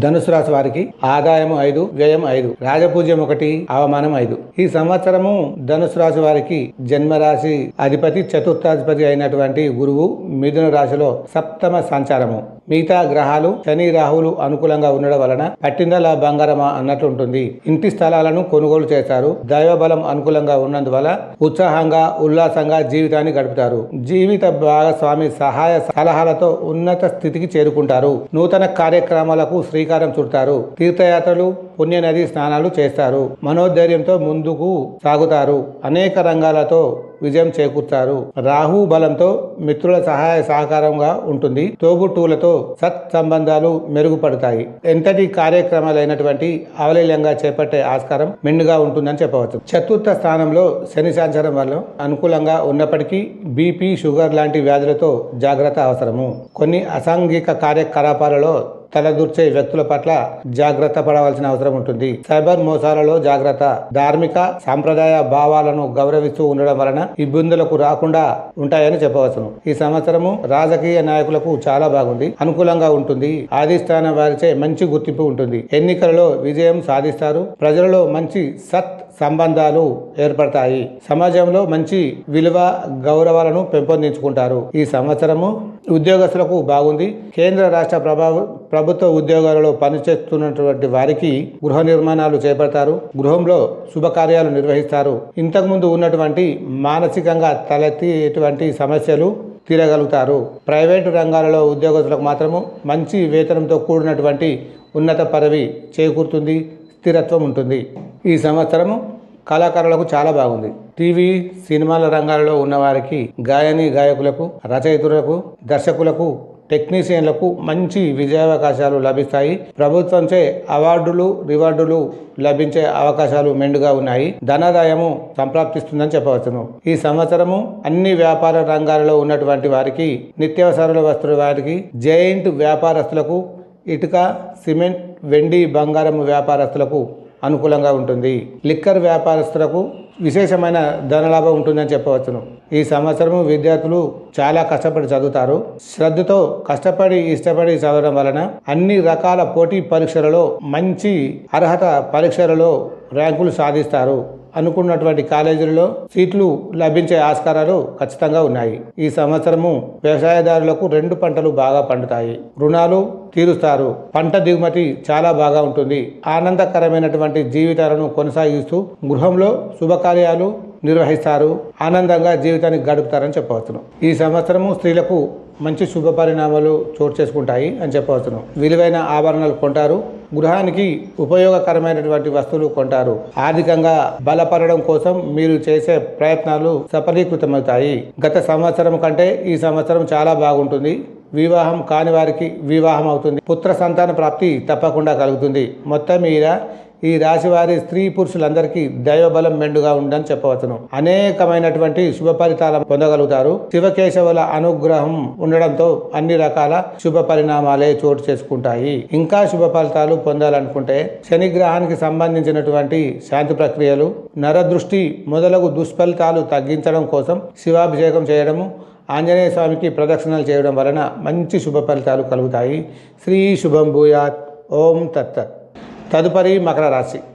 ధనుసు రాశి వారికి ఆదాయం ఐదు వ్యయం ఐదు రాజపూజ్యం ఒకటి అవమానం ఐదు. ఈ సంవత్సరము ధనుసు రాశి వారికి జన్మరాశి అధిపతి చతుర్థాధిపతి అయినటువంటి గురువు మిథున రాశిలో సప్తమ సంచారము. మిగతా గ్రహాలు శని రాహులు అనుకూలంగా ఉండడం వలన పట్టిందల బంగారమా అన్నట్లు ఉంటుంది. ఇంటి స్థలాలను కొనుగోలు చేస్తారు. దైవబలం అనుకూలంగా ఉన్నందువల్ల ఉత్సాహంగా ఉల్లాసంగా జీవితాన్ని గడుపుతారు. జీవిత భాగస్వామి సహాయ సలహాలతో ఉన్నత స్థితికి చేరుకుంటారు. నూతన కార్యక్రమాలకు శ్రీకారం చుడతారు. తీర్థయాత్రలు పుణ్యనది స్నానాలు చేస్తారు. మనోధైర్యంతో ముందుకు సాగుతారు. అనేక రంగాలతో విజయం చేకూర్తారు. రాహు బలంతో మిత్రుల సహాయ సహకారంగా ఉంటుంది. తోబుట్టువులతో సత్ సంబంధాలు మెరుగుపడతాయి. ఎంతటి కార్యక్రమాలైనటువంటి అవలీలంగా చేపట్టే ఆస్కారం మెండుగా ఉంటుందని చెప్పవచ్చు. చతుర్థ స్థానంలో శని సంచారం వల్ల అనుకూలంగా ఉన్నప్పటికీ బీపీ షుగర్ లాంటి వ్యాధులతో జాగ్రత్త అవసరము. కొన్ని అసాంఘిక కార్యకలాపాలలో తలదూర్చే వ్యక్తుల పట్ల జాగ్రత్త పడవలసిన అవసరం ఉంటుంది. సైబర్ మోసాలలో జాగ్రత్త ధార్మిక సాంప్రదాయ భావాలను గౌరవిస్తూ ఉండడం వలన ఇబ్బందులకు రాకుండా ఉంటాయని చెప్పవచ్చును. ఈ సంవత్సరము రాజకీయ నాయకులకు చాలా బాగుంది. అనుకూలంగా ఉంటుంది. ఆదిష్టాన వారిచే మంచి గుర్తింపు ఉంటుంది. ఎన్నికలలో విజయం సాధిస్తారు. ప్రజలలో మంచి సత్ సంబంధాలు ఏర్పడతాయి. సమాజంలో మంచి విలువ గౌరవాలను పెంపొందించుకుంటారు. ఈ సంవత్సరము ఉద్యోగస్తులకు బాగుంది. కేంద్ర రాష్ట్ర ప్రభావ ప్రభుత్వ ఉద్యోగాలలో పనిచేస్తున్నటువంటి వారికి గృహ నిర్మాణాలు చేపడతారు. గృహంలో శుభకార్యాలు నిర్వహిస్తారు. ఇంతకుముందు ఉన్నటువంటి మానసికంగా తలెత్తేటువంటి సమస్యలు తీరగలుగుతారు. ప్రైవేటు రంగాలలో ఉద్యోగస్తులకు మాత్రము మంచి వేతనంతో కూడినటువంటి ఉన్నత పదవి చేకూరుతుంది. స్థిరత్వం ఉంటుంది. ఈ సంవత్సరము కళాకారులకు చాలా బాగుంది. టీవీ సినిమాల రంగాలలో ఉన్నవారికి గాయని గాయకులకు రచయితులకు దర్శకులకు టెక్నీషియన్లకు మంచి విజయావకాశాలు లభిస్తాయి. ప్రభుత్వంచే అవార్డులు రివార్డులు లభించే అవకాశాలు మెండుగా ఉన్నాయి. ధనాదాయము సంప్రాప్తిస్తుందని చెప్పవచ్చును. ఈ సంవత్సరము అన్ని వ్యాపార రంగాలలో ఉన్నటువంటి వారికి నిత్యావసరాల వస్తువుల వారికి జైంట్ వ్యాపారస్తులకు ఇటుక సిమెంట్ వెండి బంగారం వ్యాపారస్తులకు అనుకూలంగా ఉంటుంది. లిక్కర్ వ్యాపారస్తులకు విశేషమైన ధనలాభం ఉంటుందని చెప్పవచ్చును. ఈ సంవత్సరం విద్యార్థులు చాలా కష్టపడి చదువుతారు. శ్రద్ధతో కష్టపడి ఇష్టపడి చదవడం వలన అన్ని రకాల పోటీ పరీక్షలలో మంచి అర్హత పరీక్షలలో ర్యాంకులు సాధిస్తారు. అనుకున్నటువంటి కాలేజీలలో సీట్లు లభించే ఆస్కారాలు ఖచ్చితంగా ఉన్నాయి. ఈ సంవత్సరము వ్యవసాయదారులకు రెండు పంటలు బాగా పండుతాయి. రుణాలు తీరుస్తారు. పంట దిగుమతి చాలా బాగా ఉంటుంది. ఆనందకరమైనటువంటి జీవితాలను కొనసాగిస్తూ గృహంలో శుభకార్యాలు నిర్వహిస్తారు. ఆనందంగా జీవితాన్ని గడుపుతారని చెప్పవచ్చును. ఈ సంవత్సరము స్త్రీలకు మంచి శుభ పరిణామాలు చోటు చేసుకుంటాయి అని చెప్పవచ్చును. విలువైన ఆభరణాలు కొంటారు. గృహానికి ఉపయోగకరమైనటువంటి వస్తువులు కొంటారు. ఆర్థికంగా బలపడడం కోసం మీరు చేసే ప్రయత్నాలు సఫలీకృతమవుతాయి. గత సంవత్సరం కంటే ఈ సంవత్సరం చాలా బాగుంటుంది. వివాహం కాని వారికి వివాహం అవుతుంది. పుత్ర సంతాన ప్రాప్తి తప్పకుండా కలుగుతుంది. మొత్తం మీద ఈ రాశి వారి స్త్రీ పురుషులందరికీ దైవబలం మెండుగా ఉందని చెప్పవచ్చును. అనేకమైనటువంటి శుభ ఫలితాలు పొందగలుగుతారు. శివకేశవుల అనుగ్రహం ఉండడంతో అన్ని రకాల శుభ పరిణామాలే చోటు చేసుకుంటాయి. ఇంకా శుభ ఫలితాలు పొందాలనుకుంటే శని గ్రహానికి సంబంధించినటువంటి శాంతి ప్రక్రియలు నరదృష్టి మొదలగు దుష్ఫలితాలు తగ్గించడం కోసం శివాభిషేకం చేయడము ఆంజనేయ స్వామికి ప్రదక్షిణలు చేయడం వలన మంచి శుభ ఫలితాలు కలుగుతాయి. శ్రీ శుభం భూయాత్. ఓం తత్తత్. తదుపరి మకర రాశి.